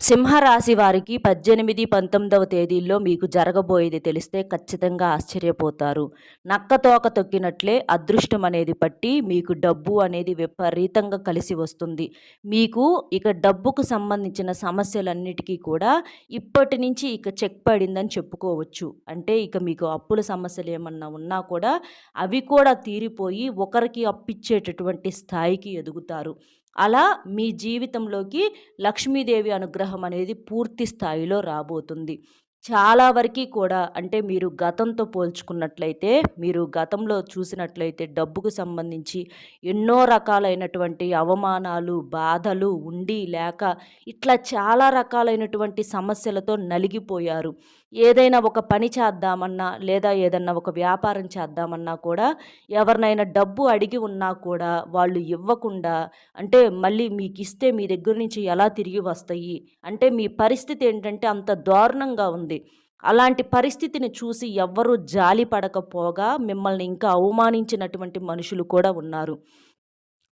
సింహరాశి వారికి పద్దెనిమిది పంతొమ్మిదవ తేదీల్లో మీకు జరగబోయేది తెలిస్తే ఖచ్చితంగా ఆశ్చర్యపోతారు. నక్కతోక తొక్కినట్లే అదృష్టం అనేది పట్టి మీకు డబ్బు అనేది విపరీతంగా కలిసి వస్తుంది. మీకు ఇక డబ్బుకు సంబంధించిన సమస్యలన్నిటికీ కూడా ఇప్పటి నుంచి ఇక చెక్ పడిందని చెప్పుకోవచ్చు. అంటే ఇక మీకు అప్పుల సమస్యలు ఏమన్నా ఉన్నా కూడా అవి కూడా తీరిపోయి ఒకరికి అప్పిచ్చేటటువంటి స్థాయికి ఎదుగుతారు. అలా మీ జీవితంలోకి లక్ష్మీదేవి అనుగ్రహం అనేది పూర్తి స్థాయిలో రాబోతుంది. చాలా వరకు కూడా అంటే మీరు గతంతో పోల్చుకున్నట్లయితే మీరు గతంలో చూసినట్లయితే డబ్బుకు సంబంధించి ఎన్నో రకాలైనటువంటి అవమానాలు బాధలు ఉండి లేక ఇట్లా చాలా రకాలైనటువంటి సమస్యలతో నలిగిపోయారు. ఏదైనా ఒక పని చేద్దామన్నా లేదా ఏదన్నా ఒక వ్యాపారం చేద్దామన్నా కూడా ఎవరినైనా డబ్బు అడిగి ఉన్నా కూడా వాళ్ళు ఇవ్వకుండా అంటే మళ్ళీ మీకు ఇస్తే మీ దగ్గర నుంచి ఎలా తిరిగి వస్తాయి? అంటే మీ పరిస్థితి ఏంటంటే అంత దారుణంగా ఉంది. అలాంటి పరిస్థితిని చూసి ఎవ్వరూ జాలి పడకపోగా మిమ్మల్ని ఇంకా అవమానించినటువంటి మనుషులు కూడా ఉన్నారు.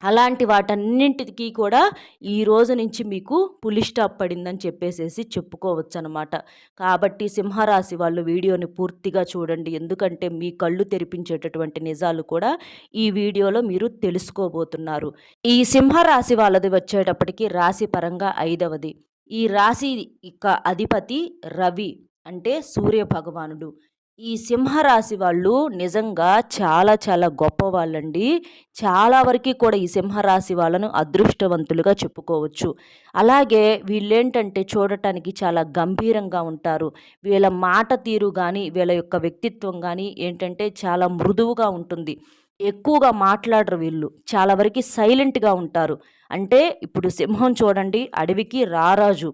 అలాంటి వాటన్నింటికి కూడా ఈ రోజు నుంచి మీకు పులి స్టాప్ పడిందని చెప్పేసేసి చెప్పుకోవచ్చు అనమాట కాబట్టి సింహరాశి వాళ్ళు వీడియోని పూర్తిగా చూడండి. ఎందుకంటే మీ కళ్ళు తెరిపించేటటువంటి నిజాలు కూడా ఈ వీడియోలో మీరు తెలుసుకోబోతున్నారు. ఈ సింహరాశి వాళ్ళది వచ్చేటప్పటికి రాశి పరంగా ఐదవది. ఈ రాశి యొక్క అధిపతి రవి. అంటే సూర్య భగవానుడు. ఈ సింహరాశి వాళ్ళు నిజంగా చాలా చాలా గొప్ప వాళ్ళండి. చాలా వరకు కూడా ఈ సింహరాశి వాళ్ళను అదృష్టవంతులుగా చెప్పుకోవచ్చు. అలాగే వీళ్ళేంటంటే చూడటానికి చాలా గంభీరంగా ఉంటారు. వీళ్ళ మాట తీరు కానీ వీళ్ళ యొక్క వ్యక్తిత్వం కానీ ఏంటంటే చాలా మృదువుగా ఉంటుంది. ఎక్కువగా మాట్లాడరు వీళ్ళు. చాలా వరకు సైలెంట్గా ఉంటారు. అంటే ఇప్పుడు సింహం చూడండి అడవికి రారాజు.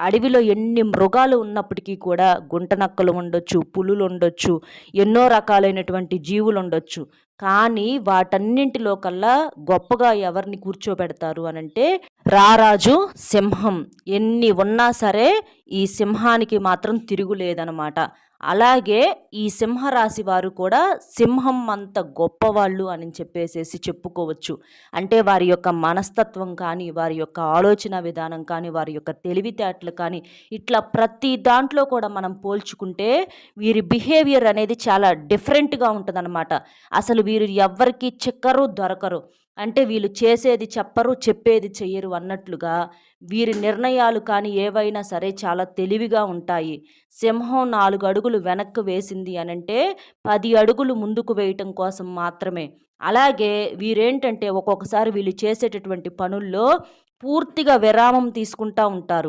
అడవిలో ఎన్ని మృగాలు ఉన్నప్పటికీ కూడా గుంటనక్కలు ఉండొచ్చు పులులు ఉండొచ్చు ఎన్నో రకాలైనటువంటి జీవులు ఉండొచ్చు. కానీ వాటన్నింటిలో కల్లా గొప్పగా ఎవరిని కూర్చోబెడతారు అనంటే రారాజు సింహం. ఎన్ని ఉన్నా సరే ఈ సింహానికి మాత్రం తిరుగులేదనమాట అలాగే ఈ సింహరాశి వారు కూడా సింహం అంత గొప్పవాళ్ళు అని చెప్పేసేసి చెప్పుకోవచ్చు. అంటే వారి యొక్క మనస్తత్వం కానీ వారి యొక్క ఆలోచన విధానం కానీ వారి యొక్క తెలివితేటలు కానీ ఇట్లా ప్రతి దాంట్లో కూడా మనం పోల్చుకుంటే వీరి బిహేవియర్ అనేది చాలా డిఫరెంట్గా ఉంటుందన్నమాట. అసలు వీరు ఎవరికి చిక్కరు దొరకరు. అంటే వీళ్ళు చేసేది చెప్పరు చెప్పేది చెయ్యరు అన్నట్లుగా వీరి నిర్ణయాలు కానీ ఏవైనా సరే చాలా తెలివిగా ఉంటాయి. సింహం నాలుగు అడుగులు వెనక్కు వేసింది అనంటే పది అడుగులు ముందుకు వేయటం కోసం మాత్రమే. అలాగే వీరేంటంటే ఒక్కొక్కసారి వీళ్ళు చేసేటటువంటి పనుల్లో పూర్తిగా విరామం తీసుకుంటూ ఉంటారు.